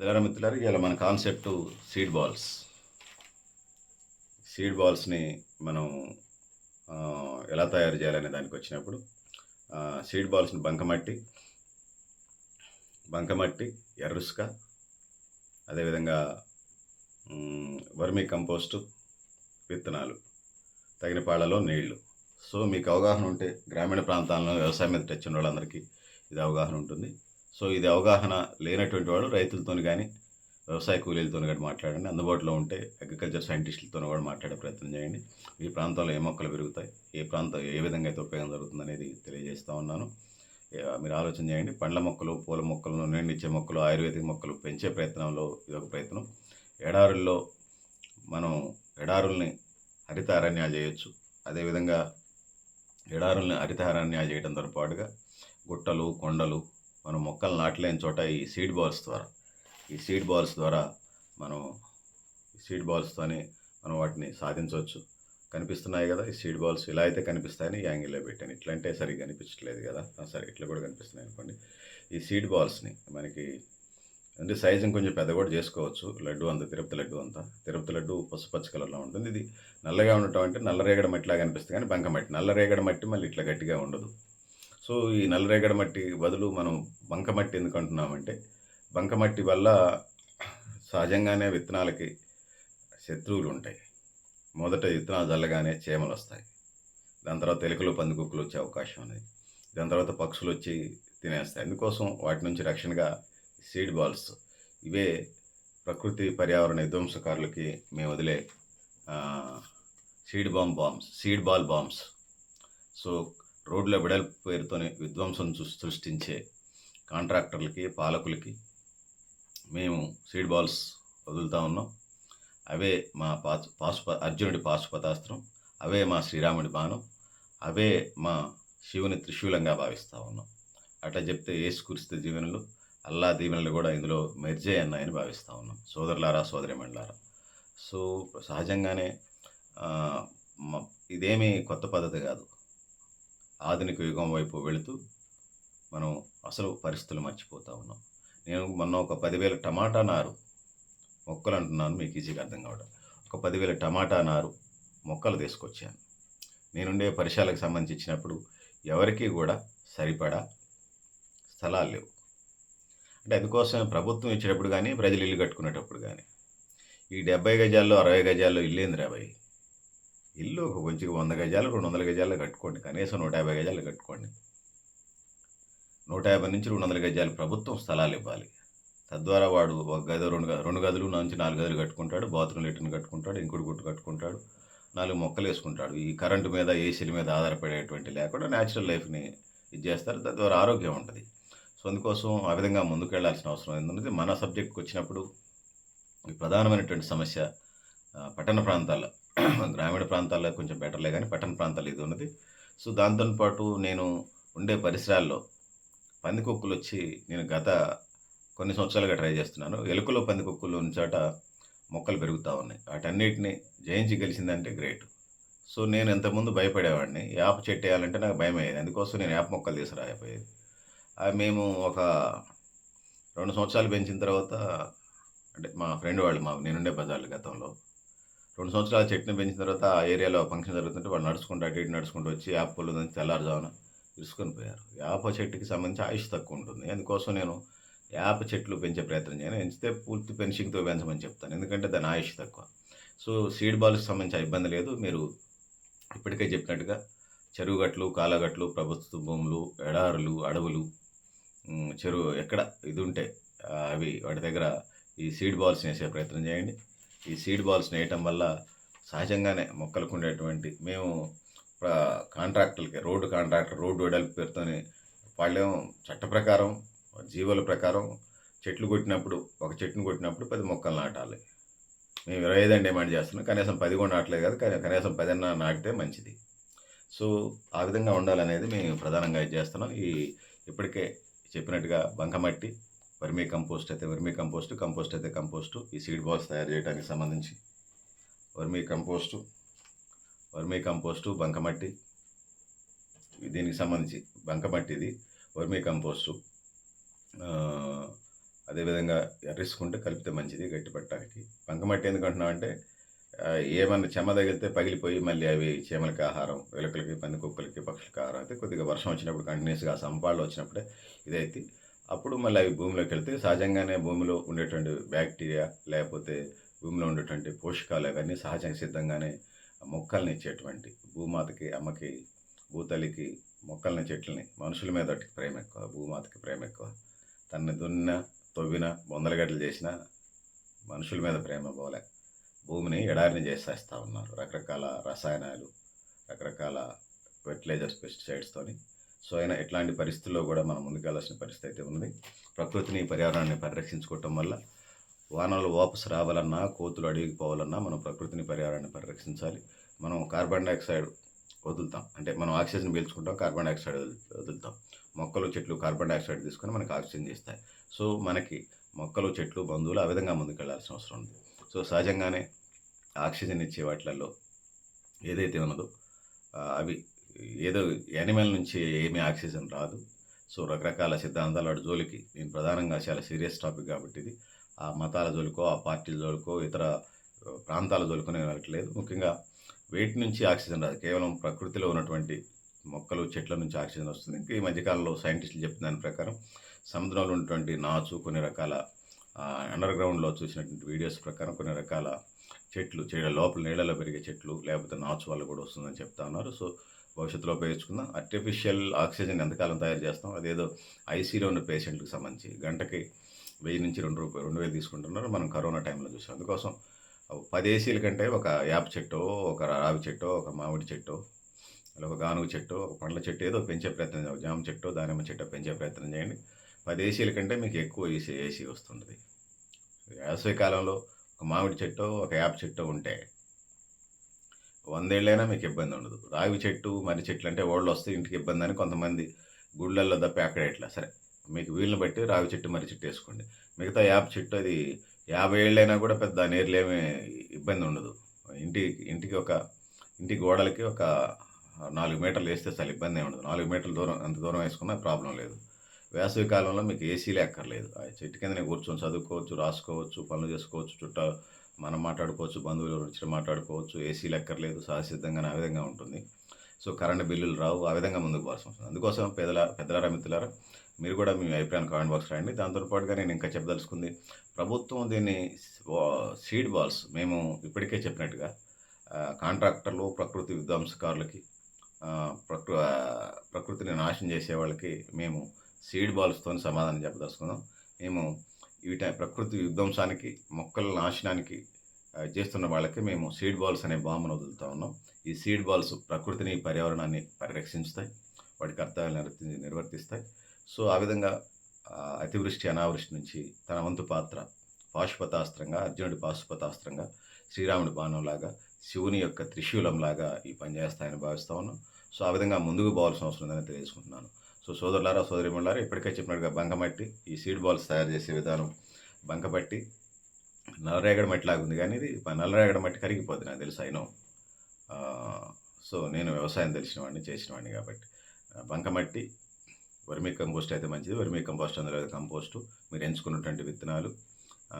మిత్రులారా మిత్రులారు ఇలా మన కాన్సెప్ట్ సీడ్ బాల్స్ సీడ్ బాల్స్ని మనం ఎలా తయారు చేయాలనే దానికి వచ్చినప్పుడు సీడ్ బాల్స్ని బంకమట్టి బంకమట్టి ఎర్రుసుక అదేవిధంగా వర్మీ కంపోస్టు విత్తనాలు తగిన పాళ్ళలో నీళ్ళు. సో మీకు అవగాహన ఉంటే గ్రామీణ ప్రాంతాల్లో వ్యవసాయం మీద టచ్ ఉన్న వాళ్ళందరికీ ఇది అవగాహన ఉంటుంది. సో ఇది అవగాహన లేనటువంటి వాళ్ళు రైతులతో కానీ వ్యవసాయ కూలీలతో కానీ మాట్లాడండి. అందుబాటులో ఉంటే అగ్రికల్చర్ సైంటిస్టులతో కూడా మాట్లాడే ప్రయత్నం చేయండి. ఈ ప్రాంతంలో ఏ మొక్కలు పెరుగుతాయి ఏ ప్రాంతం ఏ విధంగా అయితే ఉపయోగం జరుగుతుంది అనేది తెలియజేస్తూ ఉన్నాను. మీరు ఆలోచన చేయండి. పండ్ల మొక్కలు పూల మొక్కలు నీళ్ళనిచ్చే మొక్కలు ఆయుర్వేదిక మొక్కలు పెంచే ప్రయత్నంలో ఇదొక ప్రయత్నం. ఎడారుల్లో మనం ఎడారుల్ని హరిత అరణ్యాలు చేయొచ్చు అదేవిధంగా ఎడారుల్ని హరిత అరణ్యాలు చేయడంతో పాటుగా గుట్టలు కొండలు మనం మొక్కలు నాటలేని చోట ఈ సీడ్ బాల్స్ ద్వారా ఈ సీడ్ బాల్స్ ద్వారా మనం సీడ్ బాల్స్తోనే మనం వాటిని సాధించవచ్చు. కనిపిస్తున్నాయి కదా ఈ సీడ్ బాల్స్ ఇలా అయితే కనిపిస్తాయని ఈ యాంగిల్లో పెట్టాను. ఇట్లా అంటే సరిగ్గా కనిపించట్లేదు కదా సరే ఇట్లా కూడా కనిపిస్తున్నాయి అనుకోండి. ఈ సీడ్ బాల్స్ని మనకి అంటే సైజింగ్ కొంచెం పెద్ద కూడా చేసుకోవచ్చు. లడ్డు అంత తిరుపతి లడ్డు అంతా. తిరుపతి లడ్డు పసుపచ్చ కలర్లో ఉంటుంది. ఇది నల్లగా ఉండటం అంటే నల్లరేగడ మట్టిలా కనిపిస్తుంది కానీ బంక మట్టి. నల్లరేగడ మట్టి మళ్ళీ ఇట్లా గట్టిగా ఉండదు. సో ఈ నల్లరేగడ మట్టి బదులు మనం బంక మట్టి ఎందుకు అంటున్నామంటే బంక మట్టి వల్ల సహజంగానే విత్తనాలకి శత్రువులు ఉంటాయి. మొదట విత్తనాలు చల్లగానే చేమలు వస్తాయి. దాని తర్వాత ఎలుకలు పందికొక్కులు వచ్చే అవకాశం ఉంది దాని తర్వాత పక్షులు వచ్చి తినేస్తాయి. అందుకోసం వాటి నుంచి రక్షణగా సీడ్ బాల్స్ ఇవే ప్రకృతి పర్యావరణ విధ్వంసకారులకి మేము వదిలే seed bomb bombs seed ball bombs so రోడ్ల వెడల్పు పేరుతోనే విధ్వంసం సృష్టించే కాంట్రాక్టర్లకి పాలకులకి మేము సీడ్ బాల్స్ వదులుతూ ఉన్నాం. అవే మా పాశు పాశుప అర్జునుడి పాశుపతాస్త్రం అవే మా శ్రీరాముడి బాణం అవే మా శివుని త్రిశూలంగా భావిస్తూ ఉన్నాం. అట్లా చెప్తే ఏసు కురిస్తే జీవనలు అల్లా దీవెనలు కూడా ఇందులో మెర్జే అన్నాయని భావిస్తూ ఉన్నాం. సోదరులారా సోదరిమణులారా. సో సహజంగానే ఇదేమీ కొత్త పద్ధతి కాదు. ఆధునిక యుగం వైపు వెళుతూ మనం అసలు పరిస్థితులు మర్చిపోతూ ఉన్నాం. నేను మొన్న ఒక పదివేల టమాటా నారు మొక్కలు అంటున్నాను మీకు ఈజీగా అర్థం కావడం. ఒక పదివేల టమాటా నారు మొక్కలు తీసుకొచ్చాను. నేనుండే పరిసరాలకు సంబంధించినప్పుడు ఇచ్చినప్పుడు ఎవరికీ కూడా సరిపడా స్థలాలు లేవు. అంటే అందుకోసం ప్రభుత్వం ఇచ్చేటప్పుడు కానీ ప్రజలు ఇల్లు కట్టుకునేటప్పుడు కానీ ఈ డెబ్బై గజాల్లో అరవై గజాల్లో ఇల్లు రాబాయి ఇల్లు ఒక కొంచెం వంద గజాలు రెండు వందల గజాలు కట్టుకోండి. కనీసం నూట యాభై గజాలు కట్టుకోండి. నూట యాభై నుంచి రెండు వందల గజాలు ప్రభుత్వం స్థలాలు ఇవ్వాలి. తద్వారా వాడు ఒక గది రెండు రెండు గదులు నుంచి నాలుగు గదులు కట్టుకుంటాడు. Bathroom latrine కట్టుకుంటాడు. ఇంకుడు గుట్టు కట్టుకుంటాడు. నాలుగు మొక్కలు వేసుకుంటాడు. ఈ కరెంటు మీద ఏసీల మీద ఆధారపడేటువంటి లేకుండా న్యాచురల్ లైఫ్ని ఇది చేస్తారు. తద్వారా ఆరోగ్యం ఉంటుంది. సో అందుకోసం ఆ విధంగా ముందుకు వెళ్ళాల్సిన అవసరం ఏంటంటే మన సబ్జెక్ట్కి వచ్చినప్పుడు ఈ ప్రధానమైనటువంటి సమస్య పట్టణ ప్రాంతాల్లో గ్రామీణ ప్రాంతాల్లో కొంచెం బెటర్లే కానీ పట్టణ ప్రాంతాలు ఇది ఉన్నది. సో దాంతో పాటు నేను ఉండే పరిసరాల్లో పందికొక్కులు వచ్చి నేను గత కొన్ని సంవత్సరాలుగా ట్రై చేస్తున్నాను. ఎలుకలో పందికొక్కులు ఉంచాట మొక్కలు పెరుగుతూ ఉన్నాయి. వాటన్నిటిని జయించి గెలిచిందంటే గ్రేట్ సో నేను ఇంతకుముందు భయపడేవాడిని. యాప చెట్టు వేయాలంటే నాకు భయం అయ్యేది అందుకోసం నేను యాప మొక్కలు తీసుకురాయిపోయేది అవి మేము ఒక రెండు సంవత్సరాలు పెంచిన తర్వాత అంటే మా ఫ్రెండ్ వాళ్ళు మా నేనుండే బజార్లు గతంలో రెండు సంవత్సరాలు చెట్టుని పెంచిన తర్వాత ఆ ఏరియాలో ఫంక్షన్ జరుగుతుంటే వాళ్ళు నడుచుకుంటూ అటు ఇటు నడుచుకుంటూ వచ్చి యాప పొలం నుంచి తెల్లారుజామున ఇరుసుకొని పోయారు. యాప చెట్టుకి సంబంధించి ఆయుష్ తక్కువ ఉంటుంది. అందుకోసం నేను యాప చెట్లు పెంచే ప్రయత్నం చేయను. పెంచితే పూర్తి పెన్షింగ్తో పెంచమని చెప్తాను. ఎందుకంటే దాని ఆయుష్ తక్కువ. సో సీడ్ బాల్కి సంబంధించి ఇబ్బంది లేదు. మీరు ఇప్పటికే చెప్పినట్టుగా చెరువుగట్లు కాలగట్లు ప్రభుత్వ భూములు ఎడారులు అడవులు చెరువు ఎక్కడ ఇది ఉంటే అవి వాటి దగ్గర ఈ సీడ్ బాల్స్ వేసే ప్రయత్నం చేయండి. ఈ సీడ్ బాల్స్ వేయటం వల్ల సహజంగానే మొక్కలకు ఉండేటువంటి మేము కాంట్రాక్టర్కి కాంట్రాక్టర్లకి రోడ్డు కాంట్రాక్టర్ రోడ్డు వెడల్పు పేరుతోని వాళ్ళేమో చట్ట ప్రకారం జీవోల ప్రకారం చెట్లు కొట్టినప్పుడు ఒక చెట్టును కొట్టినప్పుడు పది మొక్కలు నాటాలి. మేము ఇరవై ఐదు డిమాండ్ చేస్తున్నాం. కనీసం పది కూడా నాటలేదు కదా కానీ కనీసం పదన్నా నాటితే మంచిది. సో ఆ విధంగా ఉండాలనేది మేము ప్రధానంగా ఇది చేస్తున్నాం. ఈ ఇప్పటికే చెప్పినట్టుగా బంకమట్టి వర్మీ కంపోస్ట్ అయితే వర్మీ కంపోస్ట్ కంపోస్ట్ అయితే కంపోస్ట్ ఈ సీడ్ బాల్స్ తయారు చేయడానికి సంబంధించి. వర్మీ కంపోస్టు వర్మీ కంపోస్టు బంకమట్టి దీనికి సంబంధించి బంకమట్టి ఇది వర్మీ కంపోస్టు. అదేవిధంగా ఎర్రిసుకుంటే కలిపితే మంచిది గట్టి పట్టడానికి. బంకమట్టి ఎందుకు అంటే ఏమన్నా చెమ్మ తగిలితే పగిలిపోయి మళ్ళీ అవి చీమలకి ఆహారం వెలుకలకి పంది కుక్కలకి పక్షులకి ఆహారం అయితే కొద్దిగా వర్షం వచ్చినప్పుడు కంటిన్యూస్గా సంపాళ్ళు వచ్చినప్పుడే ఇదైతే అప్పుడు మళ్ళీ అవి భూమిలోకి వెళ్తే సహజంగానే భూమిలో ఉండేటువంటి బ్యాక్టీరియా లేకపోతే భూమిలో ఉండేటువంటి పోషకాలు అవన్నీ సహజంగా సిద్ధంగానే మొక్కల్ని ఇచ్చేటువంటి భూమాతకి అమ్మకి భూతలికి మొక్కల్ని చెట్లని మనుషుల మీద ప్రేమ ఎక్కువ భూమాతకి ప్రేమ ఎక్కువ. తన్ని దున్న తవ్విన బొందలగడ్డలు చేసిన మనుషుల మీద ప్రేమ పోలే. భూమిని ఎడారిని చేసేస్తూ ఉన్నారు. రకరకాల రసాయనాలు రకరకాల ఫెర్టిలైజర్స్ పెస్టిసైడ్స్తోని సో అయినా ఇట్లాంటి పరిస్థితుల్లో కూడా మనం ముందుకెళ్ళాల్సిన పరిస్థితి అయితే ఉంది. ప్రకృతిని పర్యావరణాన్ని పరిరక్షించుకోవటం వల్ల వానలు వాపసు రావాలన్నా కోతులు అడిగి పోవాలన్నా మనం ప్రకృతిని పర్యావరణాన్ని పరిరక్షించాలి. మనం కార్బన్ డైఆక్సైడ్ వదులుతాం. అంటే మనం ఆక్సిజన్ పీల్చుకుంటాం కార్బన్ డైఆక్సైడ్ వదులుతాం. మొక్కలు చెట్లు కార్బన్ డైఆక్సైడ్ తీసుకొని మనకి ఆక్సిజన్ చేస్తాయి. సో మనకి మొక్కలు చెట్లు బంధువులు ఆ విధంగా ముందుకెళ్ళాల్సిన అవసరం ఉంది. సో సహజంగానే ఆక్సిజన్ ఇచ్చే వాటిలలో ఏదైతే ఉన్నదో అవి ఏదో యానిమల్ నుంచి ఏమీ ఆక్సిజన్ రాదు. సో రకరకాల సిద్ధాంతాల వాడి జోలికి నేను ప్రధానంగా చాలా సీరియస్ టాపిక్ కాబట్టి ఇది. ఆ మతాల జోలికో ఆ పార్టీల జోలికో ఇతర ప్రాంతాల జోలికో నేను వెళ్ళట్లేదు. ముఖ్యంగా వేటి నుంచి ఆక్సిజన్ రాదు. కేవలం ప్రకృతిలో ఉన్నటువంటి మొక్కలు చెట్ల నుంచి ఆక్సిజన్ వస్తుంది. ఇంకా ఈ మధ్యకాలంలో సైంటిస్టులు చెప్పిన దాని ప్రకారం సముద్రంలో ఉన్నటువంటి నాచు కొన్ని రకాల అండర్ గ్రౌండ్లో చూసినటువంటి వీడియోస్ ప్రకారం కొన్ని రకాల చెట్లు చెడ లోపల నీళ్ళలో పెరిగే చెట్లు లేకపోతే నాచు వల్ల కూడా వస్తుందని చెప్తా ఉన్నారు. సో భవిష్యత్తులో ఉపయోగించుకుందాం. ఆర్టిఫిషియల్ ఆక్సిజన్ ఎంతకాలం తయారు చేస్తాం? అదేదో ఐసీలో ఉన్న పేషెంట్కి సంబంధించి గంటకి వెయ్యి నుంచి రెండు రూపాయలు రెండు వేలు తీసుకుంటున్నారు. మనం కరోనా టైంలో చూసాం. అందుకోసం పది ఏసీల కంటే ఒక యాప చెట్టు ఒక రావి చెట్టు ఒక మామిడి చెట్టు ఒక గానుగ చెట్టు ఒక పండ్ల చెట్టు ఏదో పెంచే ప్రయత్నం జామ చెట్టు దానిమ్మ చెట్టు పెంచే ప్రయత్నం చేయండి. పది ఏసీల కంటే మీకు ఎక్కువ ఏసీ ఏసీ వస్తుంది వేసవి కాలంలో ఒక మామిడి చెట్టు ఒక యాప చెట్టు ఉంటే వందేళ్ళైనా మీకు ఇబ్బంది ఉండదు. రావి చెట్టు మర్రి చెట్లు అంటే ఓళ్ళు వస్తే ఇంటికి ఇబ్బంది అని కొంతమంది గుళ్ళల్లో తప్ప అక్కడ ఇట్లా సరే మీకు వీళ్ళని బట్టి రావి చెట్టు మర్రి చెట్టు వేసుకోండి. మిగతా యాప చెట్టు అది యాభై ఏళ్ళైనా కూడా పెద్ద నేర్లేమి ఇబ్బంది ఉండదు. ఇంటి ఇంటికి ఒక ఇంటి గోడలకి ఒక నాలుగు మీటర్లు వేస్తే చాలా ఇబ్బంది ఏమి ఉండదు. నాలుగు మీటర్ల దూరం అంత దూరం వేసుకున్నా ప్రాబ్లం లేదు. వేసవి కాలంలో మీకు ఏసీలే అక్కర్లేదు. ఆ చెట్టు కిందనే కూర్చొని చదువుకోవచ్చు రాసుకోవచ్చు పనులు చేసుకోవచ్చు చుట్టాలు మనం మాట్లాడుకోవచ్చు బంధువులు వచ్చి మాట్లాడుకోవచ్చు ఏసీ లెక్కర్లేదు సహసిద్ధంగా ఆ విధంగా ఉంటుంది. సో కరెంట్ బిల్లులు రావు ఆ విధంగా ముందుకు పోవాల్సి వస్తుంది. అందుకోసం పెద్దల పెద్దలారా మిత్రులారా మీరు కూడా మీ అభిప్రాయం కామెంట్ బాక్స్ రాయండి. దాంతోపాటుగా నేను ఇంకా చెప్పదలుచుకుంది ప్రభుత్వం దీన్ని సీడ్ బాల్స్ మేము ఇప్పటికే చెప్పినట్టుగా కాంట్రాక్టర్లు ప్రకృతి విధ్వంసకారులకి ప్రకృ ప్రకృతిని నాశనం చేసే వాళ్ళకి మేము సీడ్ బాల్స్తో సమాధానం చెప్పదలుచుకుందాం. మేము వీట ప్రకృతి విధ్వంసానికి మొక్కల నాశనానికి చేస్తున్న వాళ్ళకి మేము సీడ్ బాల్స్ అనే బాంబును వదులుతూ ఉన్నాం. ఈ సీడ్ బాల్స్ ప్రకృతిని పర్యావరణాన్ని పరిరక్షించుతాయి. వాటి కర్తవ్యాలు నిర్వర్తి నిర్వర్తిస్తాయి. సో ఆ విధంగా అతివృష్టి అనావృష్టి నుంచి తన వంతు పాత్ర పాశుపతాస్త్రంగా అర్జునుడి పాశుపతాస్త్రంగా శ్రీరాముడి బాణంలాగా శివుని యొక్క త్రిశూలంలాగా ఈ పనిచేస్తాయని భావిస్తూ భావిస్తా ఉన్నాం. సో ఆ విధంగా ముందుకు పోవాల్సిన అవసరం ఉందని తెలియజేసుకుంటున్నాను. సో సోదరులారా సోదరిమణులారా ఇప్పటికే చెప్పినట్టుగా బంకమట్టి ఈ సీడ్ బాల్స్ తయారు చేసే విధానం బంకపట్టి నల్లరేగడి మట్టి లాగా ఉంది కానీ ఇది నల్లరేగడి మట్టి కరిగిపోద్ది నాకు తెలుసు అయినో సో నేను వ్యవసాయం తెలిసిన వాడిని చేసిన వాడిని కాబట్టి బంకమట్టి వర్మీ కంపోస్ట్ అయితే మంచిది వర్మీ కంపోస్ట్ అందులో కంపోస్టు మీరు ఎంచుకున్నటువంటి విత్తనాలు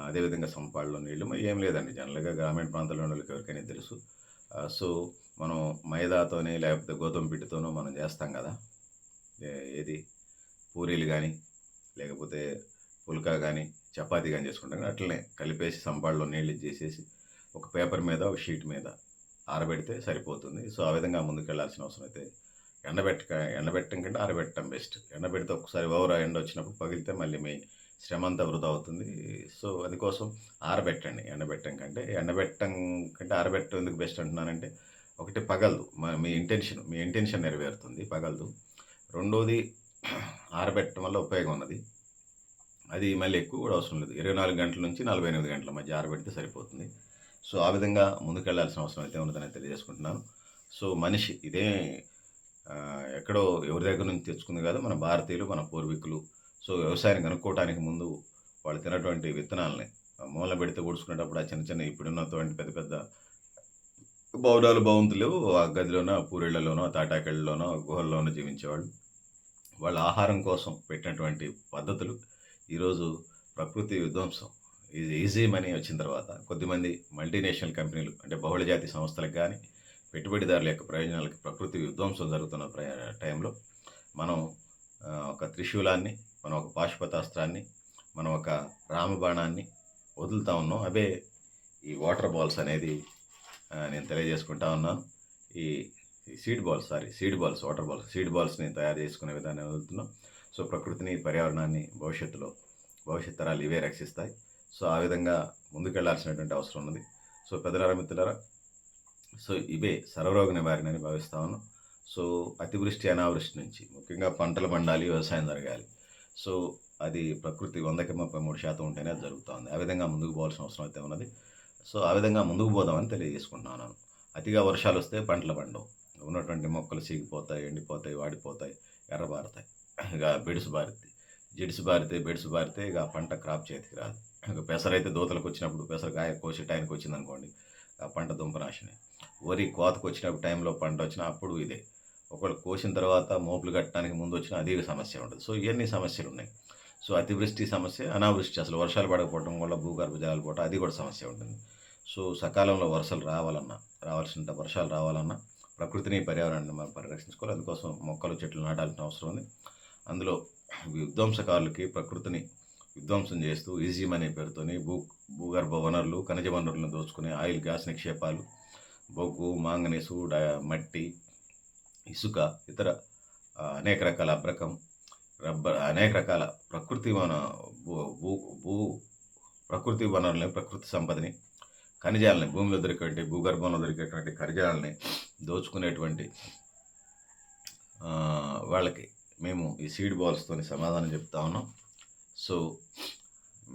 అదేవిధంగా సంపాళ్ళలో నీళ్ళు ఏం లేదండి జనరల్గా గ్రామీణ ప్రాంతాల్లో వాళ్ళకి ఎవరికైనా తెలుసు. సో మనం మైదాతోని లేకపోతే గోధుమ పిండితోనో మనం చేస్తాం కదా ఏది? పూరీలు కానీ లేకపోతే పుల్కా కానీ చపాతీ కానీ చేసుకుంటాం. అట్లనే కలిపేసి సంపాళ్ళలో నీళ్ళు చేసేసి ఒక పేపర్ మీద ఒక షీట్ మీద ఆరబెడితే సరిపోతుంది. సో ఆ విధంగా ముందుకు వెళ్ళాల్సిన అవసరం అయితే ఎండబెట్టక ఎండబెట్టడం కంటే ఆరబెట్టడం బెస్ట్. ఎండబెడితే ఒకసారి ఓవర్ ఎండ వచ్చినప్పుడు పగిలితే మళ్ళీ మీ శ్రమ అంతా వృధా అవుతుంది. సో అందుకోసం ఆరబెట్టండి ఎండబెట్టడం కంటే. ఎండబెట్టడం కంటే ఆరబెట్టడం ఎందుకు బెస్ట్ అంటున్నానంటే ఒకటి పగలదు. మీ ఇంటెన్షన్ మీ ఇంటెన్షన్ నెరవేరుతుంది. పగలదు. రెండోది ఆరబెట్టడం వల్ల ఉపయోగం ఉన్నది. అది మళ్ళీ ఎక్కువ కూడా అవసరం లేదు. ఇరవై నాలుగు గంటల నుంచి నలభై ఎనిమిది గంటల మధ్య ఆరబెడితే సరిపోతుంది. సో ఆ విధంగా ముందుకెళ్ళాల్సిన అవసరం అయితే ఉన్నదని తెలియజేసుకుంటున్నాను. సో మనిషి ఇదే ఎక్కడో ఎవరి దగ్గర నుంచి తెచ్చుకుంది కాదు మన భారతీయులు మన పూర్వీకులు. సో వ్యవసాయాన్ని కనుక్కోవడానికి ముందు వాళ్ళు తినటువంటి విత్తనాలని మూల పెడితే ఊడ్చుకునేటప్పుడు ఆ చిన్న చిన్న ఇప్పుడున్నటువంటి పెద్ద పెద్ద భవనాలు భవంతులు ఆ గదిలోనో ఆ పూరిళ్ళలోనో ఆ తాటాకళ్ళలోనో గుహల్లోనో జీవించేవాళ్ళు. వాళ్ళ ఆహారం కోసం పెట్టినటువంటి పద్ధతులు ఈరోజు ప్రకృతి విధ్వంసం. ఇది ఈజీ మనీ వచ్చిన తర్వాత కొద్దిమంది మల్టీనేషనల్ కంపెనీలు అంటే బహుళజాతి సంస్థలకు కానీ పెట్టుబడిదారుల యొక్క ప్రయోజనాలకి ప్రకృతి విధ్వంసం జరుగుతున్న ప్ర- టైంలో మనం ఒక త్రిశూలాన్ని మనం ఒక పాశుపతాస్త్రాన్ని మనం ఒక రామబాణాన్ని వదులుతా ఉన్నాం. అవే ఈ వాటర్ బాల్స్ అనేది నేను తెలియజేసుకుంటా ఉన్నాను ఈ ఈ seed balls sorry seed balls water balls seed బాల్స్ని తయారు చేసుకునే విధానం వెళ్తున్నాం సో ప్రకృతిని పర్యావరణాన్ని భవిష్యత్తులో భవిష్యత్ తరాలు ఇవే రక్షిస్తాయి. సో ఆ విధంగా ముందుకెళ్ళాల్సినటువంటి అవసరం ఉన్నది. సో పెద్దలారా మిత్రులారా సో ఇవే సర్వరోగ నివారణ అని భావిస్తా ఉన్నాం. సో అతివృష్టి అనావృష్టి నుంచి ముఖ్యంగా పంటలు పండాలి వ్యవసాయం జరగాలి. సో అది ప్రకృతి వందకి ముప్పై మూడు శాతం ఉంటేనే అది జరుగుతుంది ఆ విధంగా ముందుకు పోవాల్సిన అవసరం అయితే ఉన్నది. సో ఆ విధంగా ముందుకు పోదామని తెలియజేసుకుంటున్నాను. అతిగా వర్షాలు వస్తే పంటలు పండవు. ఉన్నటువంటి మొక్కలు సీగిపోతాయి ఎండిపోతాయి వాడిపోతాయి ఎర్రబారుతాయి. ఇక బెడుసు బారితే జిడిసి బారితే బెడుసు బారితే ఇక పంట క్రాప్ చేతికి రాదు. ఇక పెసరైతే దోతలకు వచ్చినప్పుడు పెసరకాయ కోసే టైంకి వచ్చింది అనుకోండి ఆ పంట దుంపనాశనే వరి కోతకు వచ్చినప్పుడు టైంలో పంట వచ్చినా అప్పుడు ఇదే. ఒకళ్ళు కోసిన తర్వాత మోపులు కట్టడానికి ముందు వచ్చిన అదే సమస్య ఉంటుంది సో ఇవన్నీ సమస్యలు ఉన్నాయి సో అతివృష్టి సమస్య అనావృష్టి అసలు వర్షాలు పడకపోవడం వల్ల భూగర్భ జలాలు పోవటం అది కూడా సమస్య ఉంటుంది. సో సకాలంలో వర్షాలు రావాలన్నా రావాల్సిన వర్షాలు రావాలన్నా ప్రకృతిని పర్యావరణాన్ని మనం పరిరక్షించుకోవాలి. అందుకోసం మొక్కలు చెట్లు నాటాల్సిన అవసరం ఉంది. అందులో విధ్వంసకారులకి ప్రకృతిని విధ్వంసం చేస్తూ ఈజీ మనీ పేరుతోని భూ భూగర్భ వనరులు ఖనిజ వనరులను దోచుకునే ఆయిల్ గ్యాస్ నిక్షేపాలు బొగ్గు మాంగనీసు డ మట్టి ఇసుక ఇతర అనేక రకాల అబ్రకం రబ్బర్ అనేక రకాల ప్రకృతి వన భూ భూ భూ ప్రకృతి వనరులని ప్రకృతి సంపదని ఖనిజాలని భూమిలో దొరికేటువంటి భూగర్భంలో దొరికేటువంటి ఖనిజాలని దోచుకునేటువంటి వాళ్ళకి మేము ఈ సీడ్ బాల్స్తో సమాధానం చెప్తా ఉన్నాం. సో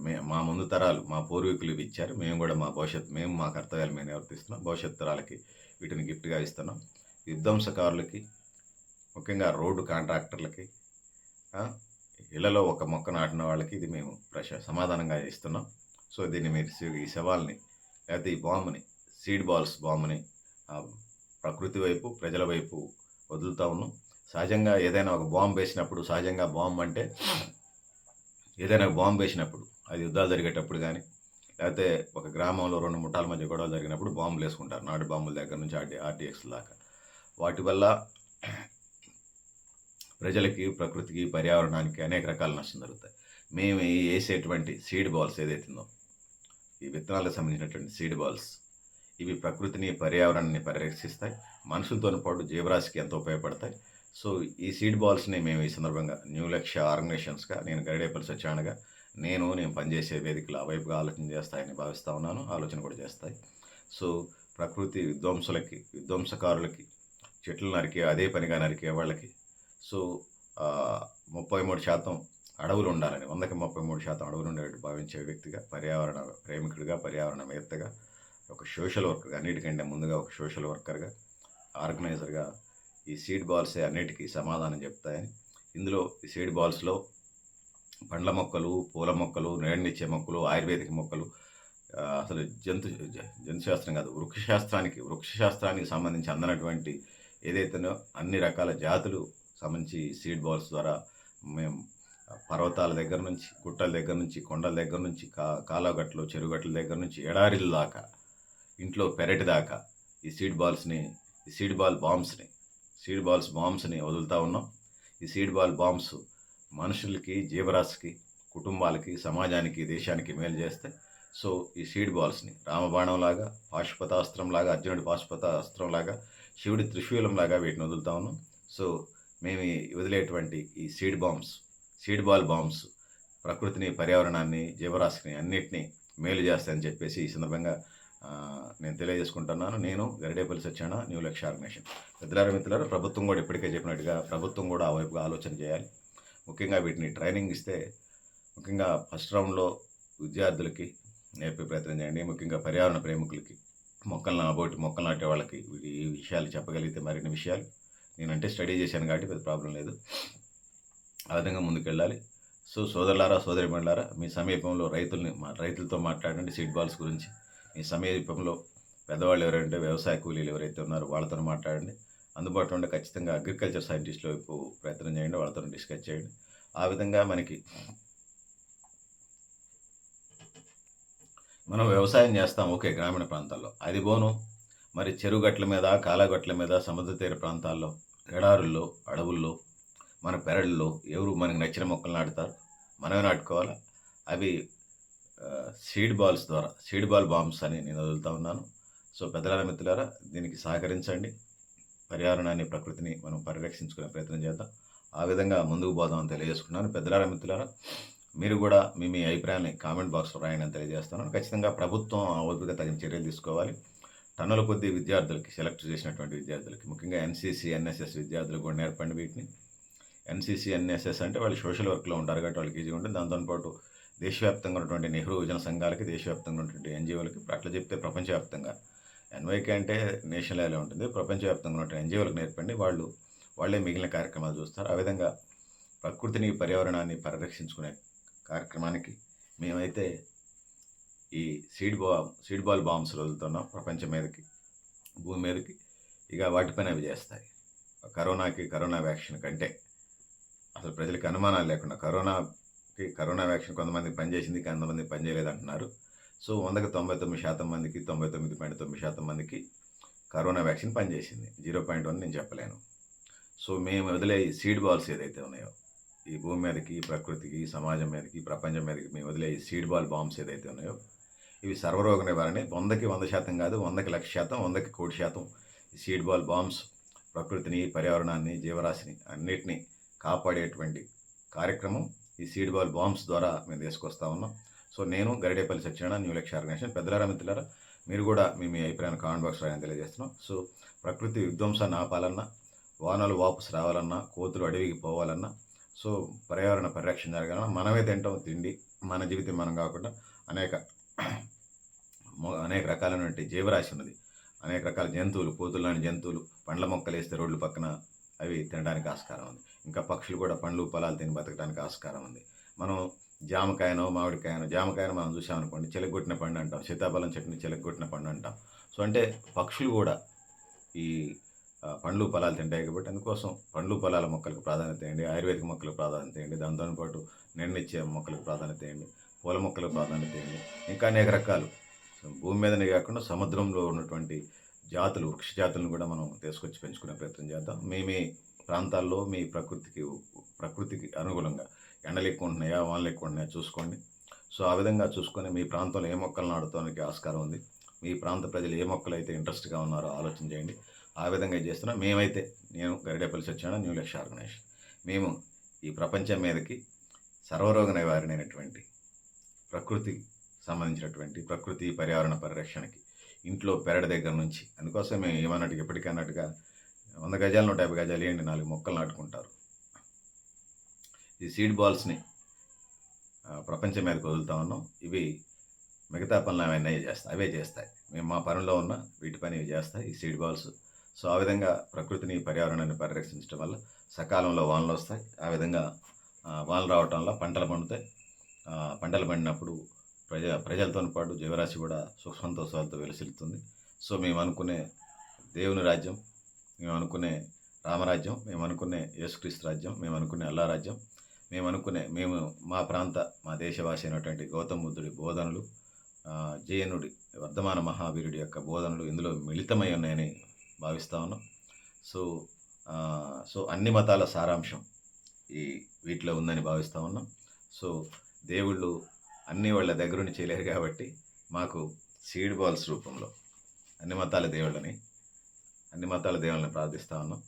మే మా ముందు తరాలు మా పూర్వీకులు ఇవి ఇచ్చారు. మేము కూడా మా భవిష్యత్తు మేము మా కర్తవ్యాలు మేము నిర్వర్తిస్తున్నాం. భవిష్యత్ తరాలకి వీటిని గిఫ్ట్గా ఇస్తున్నాం. విధ్వంసకారులకి ముఖ్యంగా రోడ్డు కాంట్రాక్టర్లకి ఇళ్ళలో ఒక మొక్క నాటిన వాళ్ళకి ఇది మేము ప్రశ సమాధానంగా ఇస్తున్నాం. సో దీన్ని మీరు ఈ సవాల్ని లేకపోతే ఈ బాంబుని సీడ్ బాల్స్ బాంబుని ప్రకృతి వైపు ప్రజల వైపు వదులుతా ఉన్నాం. సహజంగా ఏదైనా ఒక బాంబు వేసినప్పుడు సహజంగా బాంబు అంటే ఏదైనా బాంబు వేసినప్పుడు అది యుద్ధాలు జరిగేటప్పుడు కానీ లేకపోతే ఒక గ్రామంలో రెండు ముఠాల మధ్య గొడవలు జరిగినప్పుడు బాంబులు వేసుకుంటారు. నాటు బాంబుల దగ్గర నుంచి ఆర్టీ ఆర్టీఎక్స్ దాకా. వాటి వల్ల ప్రజలకి ప్రకృతికి పర్యావరణానికి అనేక రకాల నష్టం జరుగుతాయి. మేము ఈ వేసేటువంటి సీడ్ బాల్స్ ఏదైతుందో ఈ విత్తనాలకు సంబంధించినటువంటి సీడ్ బాల్స్ ఇవి ప్రకృతిని పర్యావరణాన్ని పరిరక్షిస్తాయి. మనుషులతో పాటు జీవరాశికి ఎంతో ఉపయోగపడతాయి. సో ఈ సీడ్ బాల్స్ని మేము ఈ సందర్భంగా న్యూ లక్ష్య ఆర్గనైజేషన్స్గా నేను గరిడేపల్లి వచ్చానగా నేను నేను పనిచేసే వేదికలు ఆ వైపుగా ఆలోచన చేస్తాయని భావిస్తూ ఉన్నాను. ఆలోచన కూడా చేస్తాయి. సో ప్రకృతి విధ్వంసులకి విధ్వంసకారులకి చెట్లు నరికే అదే పనిగా నరికే వాళ్ళకి సో ముప్పై మూడు శాతం అడవులు ఉండాలని వందకి ముప్పై మూడు శాతం అడవులు ఉండేట్టు భావించే వ్యక్తిగా పర్యావరణ ప్రేమికుడిగా పర్యావరణవేత్తగా ఒక సోషల్ వర్కర్గా అన్నిటికంటే ముందుగా ఒక సోషల్ వర్కర్గా ఆర్గనైజర్గా ఈ సీడ్ బాల్సే అన్నిటికీ సమాధానం చెప్తాయని. ఇందులో ఈ సీడ్ బాల్స్లో పండ్ల మొక్కలు పూల మొక్కలు నేడనిచ్చే మొక్కలు ఆయుర్వేదిక మొక్కలు అసలు జంతు జ- జంతుశాస్త్రం కాదు వృక్షశాస్త్రానికి వృక్షశాస్త్రానికి సంబంధించి అందనటువంటి ఏదైతేనో అన్ని రకాల జాతులు సంబంధించి సీడ్ బాల్స్ ద్వారా మేము పర్వతాల దగ్గర నుంచి గుట్టల దగ్గర నుంచి కొండల దగ్గర నుంచి కా కాలగట్లు చెరుగట్ల దగ్గర నుంచి ఎడారిల దాకా ఇంట్లో పెరటి దాకా ఈ సీడ్ బాల్స్ని ఈ సీడ్ బాల్ బాంబ్స్ని సీడ్ బాల్స్ బాంబ్స్ని వదులుతూ ఉన్నాం. ఈ సీడ్ బాల్ బాంబ్స్ మనుషులకి జీవరాశికి కుటుంబాలకి సమాజానికి దేశానికి మేలు చేస్తే సో ఈ సీడ్ బాల్స్ని రామబాణంలాగా పాశుపత అస్త్రంలాగా అర్జునుడి పాశుపత అస్త్రంలాగా శివుడి త్రిశూలంలాగా వీటిని వదులుతా ఉన్నాం. సో మేము వదిలేటువంటి ఈ seed bombs seed ball bombs ప్రకృతిని పర్యావరణాన్ని జీవరాశిని అన్నిటినీ మేలు చేస్తాయని చెప్పేసి ఈ సందర్భంగా నేను తెలియజేసుకుంటున్నాను. నేను గరిడేపల్లి సత్యాన న్యూ లక్ష్య ఆర్గనైజేషన్ పెద్దలార మిత్రులారు ప్రభుత్వం కూడా ఇప్పటికే చెప్పినట్టుగా ప్రభుత్వం కూడా ఆ వైపుగా ఆలోచన చేయాలి. ముఖ్యంగా వీటిని ట్రైనింగ్ ఇస్తే ముఖ్యంగా ఫస్ట్ రౌండ్లో విద్యార్థులకి నేర్పే ప్రయత్నం చేయండి. ముఖ్యంగా పర్యావరణ ప్రేమికులకి మొక్కలను నాబోటి మొక్కలు నాటే వాళ్ళకి వీటి ఈ విషయాలు చెప్పగలిగితే మరిన్ని విషయాలు. నేనంటే స్టడీ చేశాను కాబట్టి పెద్ద ప్రాబ్లం లేదు. ఆ విధంగా ముందుకెళ్ళాలి. సో సోదరులారా సోదరి మీ సమీపంలో రైతుల్ని రైతులతో మాట్లాడండి సీడ్ బాల్స్ గురించి. మీ సమీపంలో పెద్దవాళ్ళు ఎవరంటే వ్యవసాయ కూలీలు ఎవరైతే ఉన్నారో వాళ్ళతో మాట్లాడండి. అందుబాటులో ఉండే ఖచ్చితంగా అగ్రికల్చర్ సైంటిస్టుల వైపు ప్రయత్నం చేయండి వాళ్ళతో డిస్కస్ చేయండి. ఆ విధంగా మనకి మనం వ్యవసాయం చేస్తాం ఓకే గ్రామీణ ప్రాంతాల్లో. అది బోను. మరి చెరువు గట్ల మీద కాలగట్ల మీద సముద్ర తీర ప్రాంతాల్లో ఎడారుల్లో అడవుల్లో మన పెరళ్ళలో ఎవరు మనకి నచ్చిన మొక్కలు నాటుతారు? మనమే నాటుకోవాలా? అవి సీడ్ బాల్స్ ద్వారా సీడ్ బాల్ బాంబ్స్ అని నేను వదులుతా ఉన్నాను. సో పెద్దల మిత్రులారా దీనికి సహకరించండి. పర్యావరణాన్ని ప్రకృతిని మనం పరిరక్షించుకునే ప్రయత్నం చేద్దాం. ఆ విధంగా ముందుకు పోదామని తెలియజేసుకున్నాను పెద్దలారా మిత్రులారా మీరు కూడా మీ మీ అభిప్రాయాన్ని కామెంట్ బాక్స్లో రాయని తెలియజేస్తాను ఖచ్చితంగా ప్రభుత్వం ఆ ఓపిక తగిన చర్యలు తీసుకోవాలి. టన్నుల కొద్ది విద్యార్థులకి సెలెక్ట్ చేసినటువంటి విద్యార్థులకి ముఖ్యంగా ఎన్సీసీ ఎన్ఎస్ఎస్ విద్యార్థులకు కూడా నేర్పండి వీటిని. ఎన్సీసీ ఎన్ఎస్ఎస్ అంటే వాళ్ళు సోషల్ వర్క్లో ఉంటారు కాబట్టి వాళ్ళకి ఈజీగా ఉంటుంది. దాంతోపాటు దేశవ్యాప్తంగా ఉన్నటువంటి నెహ్రూ యువజన సంఘాలకి దేశవ్యాప్తంగా ఉన్నటువంటి ఎన్జిఓలకి అట్లా చెప్తే ప్రపంచవ్యాప్తంగా ఎన్వైకే అంటే నేషనల్ లెవెల్లో ఉంటుంది. ప్రపంచవ్యాప్తంగా ఉన్నటువంటి ఎన్జిఓలకు నేర్పండి. వాళ్ళు వాళ్ళే మిగిలిన కార్యక్రమాలు చూస్తారు. ఆ విధంగా ప్రకృతిని పర్యావరణాన్ని పరిరక్షించుకునే కార్యక్రమానికి మేమైతే ఈ సీడ్ బా సీడ్ బాల్ బాంబ్స్ వదులుతున్నాం ప్రపంచం మీదకి భూమి మీదకి ఇక వాటిపైన అవి చేస్తాయి. కరోనాకి కరోనా వ్యాక్సిన్ కంటే అసలు ప్రజలకు అనుమానాలు లేకుండా కరోనాకి కరోనా వ్యాక్సిన్ కొంతమందికి పనిచేసింది కొంతమంది పనిచేయలేదు అంటున్నారు సో వందకి తొంభై తొమ్మిది శాతం మందికి తొంభై తొమ్మిది పాయింట్ తొమ్మిది శాతం మందికి కరోనా వ్యాక్సిన్ పనిచేసింది. జీరో పాయింట్ వన్ నేను చెప్పలేను. సో మేము వదిలే ఈ సీడ్ బాల్స్ ఏదైతే ఉన్నాయో ఈ భూమి మీదకి ప్రకృతికి సమాజం మీదకి ప్రపంచం మీదకి మేము వదిలే ఈ సీడ్ బాల్ బాంబ్స్ ఏదైతే ఉన్నాయో ఇవి సర్వరోగ నివారణ. వందకి వంద శాతం కాదు వందకి లక్ష శాతం వందకి కోటి శాతం ఈ సీడ్ బాల్ బాంబ్స్ ప్రకృతిని పర్యావరణాన్ని జీవరాశిని అన్నిటినీ కాపాడేటువంటి కార్యక్రమం ఈ సీడ్ బాల్ బాంబ్స్ ద్వారా మేము తీసుకొస్తా ఉన్నాం. సో నేను గరిడేపల్లి సత్యనారాయణ న్యూ లక్ష ఆర్గనైజేషన్ పెద్దలారా మిత్రులారా మీరు కూడా మీ మీ అభిప్రాయాన్ని కామెంట్ బాక్స్ రాయని తెలియజేస్తున్నాం. సో ప్రకృతి విధ్వంసాన్ని ఆపాలన్నా వానలు వాపుస్ రావాలన్నా కోతులు అడవికి పోవాలన్నా సో పర్యావరణ పరిరక్షణ జరగాలన్నా మనమే తింటాం తిండి మన జీవితం మనం కాకుండా అనేక అనేక రకాలైనటువంటి జీవరాశి ఉన్నది. అనేక రకాల జంతువులు కోతులు లాంటి జంతువులు పండ్ల మొక్కలు వేస్తే రోడ్ల పక్కన అవి తినడానికి ఆస్కారం ఉంది. ఇంకా పక్షులు కూడా పండ్లు పొలాలు తిని బతకడానికి ఆస్కారం ఉంది. మనం జామకాయనో మామిడికాయనో జామకాయను మనం చూసామనుకోండి చెలగొట్టిన పండు అంటాం సీతాఫలం చెట్టుని చెలగొట్టిన పండు అంటాం. సో అంటే పక్షులు కూడా ఈ పండ్లు పొలాలు తింటాయి కాబట్టి అందుకోసం పండ్లు పొలాల మొక్కలకు ప్రాధాన్యత ఇవ్వండి ఆయుర్వేదిక మొక్కలకు ప్రాధాన్యత ఇవ్వండి దాంతో పాటు మొక్కలకు ప్రాధాన్యత ఇవ్వండి. పూల మొక్కలకు ప్రాధాన్యత ఇవ్వండి ఇంకా అనేక రకాలు. భూమి మీదనే కాకుండా సముద్రంలో ఉన్నటువంటి జాతులు వృక్ష జాతులను కూడా మనం తీసుకొచ్చి పెంచుకునే ప్రయత్నం చేద్దాం. మీ మీ ప్రాంతాల్లో మీ ప్రకృతికి ప్రకృతికి అనుగుణంగా ఎండలు ఎక్కువ ఉంటున్నాయా వానలు ఎక్కువ ఉన్నాయా చూసుకోండి. సో ఆ విధంగా చూసుకొని మీ ప్రాంతంలో ఏ మొక్కలు నాటుతానికి ఆస్కారం ఉంది? మీ ప్రాంత ప్రజలు ఏ మొక్కలు అయితే ఇంట్రెస్ట్గా ఉన్నారో ఆలోచన చేయండి. ఆ విధంగా ఇది చేస్తున్నాం. మేమైతే నేను గరిడేపల్లి వచ్చాను న్యూ లక్ష్య ఆర్గనైజేషన్. మేము ఈ ప్రపంచం మీదకి సర్వరోగ నివారణ అయినటువంటి ప్రకృతికి సంబంధించినటువంటి ప్రకృతి పర్యావరణ పరిరక్షణకి. ఇంట్లో పెరడ దగ్గర నుంచి అందుకోసం మేము ఏమన్నట్టుగా ఎప్పటికన్నట్టుగా వంద గజాలు నూట యాభై గజాలు వేయండి నాలుగు మొక్కలు నాటుకుంటారు. ఈ సీడ్ బాల్స్ని ప్రపంచం మీదకి వదులుతా ఉన్నాం. ఇవి మిగతా పనులు అవన్నీ చేస్తాయి అవే చేస్తాయి. మేము మా పనుల్లో ఉన్న వీటి పని ఇవి చేస్తాయి. ఈ సీడ్ బాల్స్. సో ఆ విధంగా ప్రకృతిని పర్యావరణాన్ని పరిరక్షించడం వల్ల సకాలంలో వానలు వస్తాయి. ఆ విధంగా వానలు రావటం వల్ల పంటలు పండుతాయి. పంటలు పండినప్పుడు ప్రజ ప్రజలతో పాటు జీవరాశి కూడా సుఖ సంతోషాలతో వెలసిల్లుతుంది. సో మేము అనుకునే దేవుని రాజ్యం మేము అనుకునే రామరాజ్యం మేము అనుకునే యేసుక్రీస్తు రాజ్యం మేము అనుకునే అల్లా రాజ్యం మేము అనుకునే మేము మా ప్రాంత మా దేశవాసి అయినటువంటి గౌతమ బుద్ధుడి బోధనలు జయనుడి వర్ధమాన మహావీరుడి యొక్క బోధనలు ఇందులో మిళితమై ఉన్నాయని భావిస్తా ఉన్నాం. సో సో అన్ని మతాల సారాంశం ఈ వీటిలో ఉందని భావిస్తూ ఉన్నాం. సో దేవుళ్ళు అన్ని వాళ్ళ దగ్గరుండి చేయలేరు కాబట్టి మాకు సీడ్ బాల్స్ రూపంలో అన్ని మతాల దేవుళ్ళని అన్ని మతాల దేవుళ్ళని ప్రార్థిస్తా ఉన్నాం.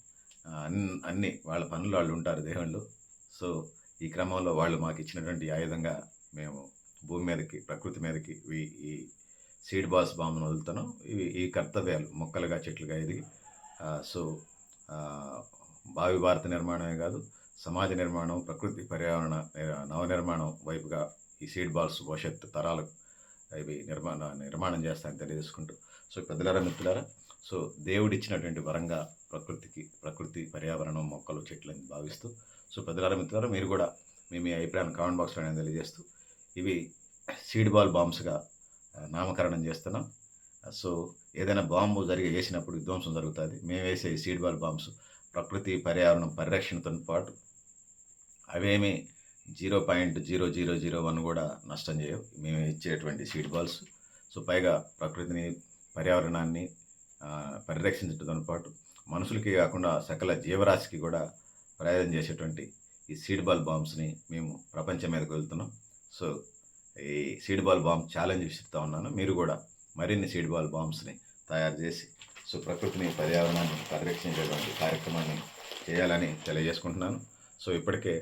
అన్ని అన్ని వాళ్ళ పనులు వాళ్ళు ఉంటారు దేవుళ్ళు. సో ఈ క్రమంలో వాళ్ళు మాకు ఇచ్చినటువంటి ఆయుధంగా మేము భూమి మీదకి ప్రకృతి మీదకి ఈ- సీడ్ బాల్స్ బాంబును వదులుతున్నాం. ఇవి ఈ కర్తవ్యాలు మొక్కలుగా చెట్లుగా ఎదిగి సో భావి భారత నిర్మాణమే కాదు సమాజ నిర్మాణం ప్రకృతి పర్యావరణ నవనిర్మాణం నవ నిర్మాణం వైపుగా ఈ సీడ్ బాల్స్ భవిష్యత్తు తరాలకు ఇవి నిర్మాణ నిర్మాణం చేస్తాయని తెలియజేసుకుంటూ. సో పెద్దలారా మిత్రులారా సో దేవుడిచ్చినటువంటి వరంగా ప్రకృతికి ప్రకృతి పర్యావరణం మొక్కలు చెట్లని భావిస్తూ. సో పెద్దలారా మిత్రులారా మీరు కూడా మీ మీ అభిప్రాయం కామెంట్ బాక్స్లో నేను తెలియజేస్తూ ఇవి సీడ్ బాల్ బాంబ్స్గా నామకరణం చేస్తున్నాం. సో ఏదైనా బాంబు జరిగి వేసినప్పుడు విధ్వంసం జరుగుతుంది. మేము వేసే ఈ సీడ్ బాల్ బాంబ్స్ ప్రకృతి పర్యావరణం పరిరక్షణతో పాటు అవేమి zero point zero zero zero one కూడా నష్టం చేయవు. మేము ఇచ్చేటువంటి సీడ్ బాల్స్ సో పైగా ప్రకృతిని పర్యావరణాన్ని పరిరక్షించడంతో పాటు మనుషులకి కాకుండా సకల జీవరాశికి కూడా ప్రయోజనం చేసేటువంటి ఈ సీడ్ బాల్ బాంబ్స్ని మేము ప్రపంచం మీదకి వెళ్తున్నాం. సో ఈ సీడ్ బాల్ బాంబ్ ఛాలెంజ్ విసిరుతా ఉన్నాను. మీరు కూడా మరిన్ని సీడ్ బాల్ బాంబ్స్ని తయారు చేసి సో ప్రకృతిని పర్యావరణాన్ని పరిరక్షించేటువంటి కార్యక్రమాన్ని చేయాలని తెలియజేసుకుంటున్నాను. సో ఇప్పటికే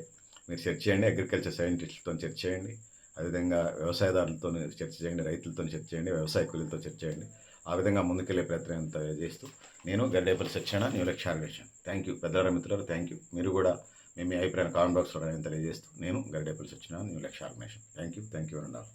మీరు చర్చ చేయండి అగ్రికల్చర్ సైంటిస్టులతో చర్చ చేయండి అదేవిధంగా వ్యవసాయదారులతో చర్చ చేయండి రైతులతో చర్చ చేయండి వ్యవసాయ కూలీలతో చర్చ చేయండి. ఆ విధంగా ముందుకెళ్ళే ప్రయత్నం చేస్తూ నేను Gaddepalli Satyana new Lakshya organization. Thank you పెద్దల మిత్రులు థ్యాంక్ యూ మీరు కూడా మేము మీ అభిప్రాయం కామెంట్ బాక్స్లో తెలియజేస్తూ నేను Gaddepalli Satyana new Laksha organisation. Thank you thank you and all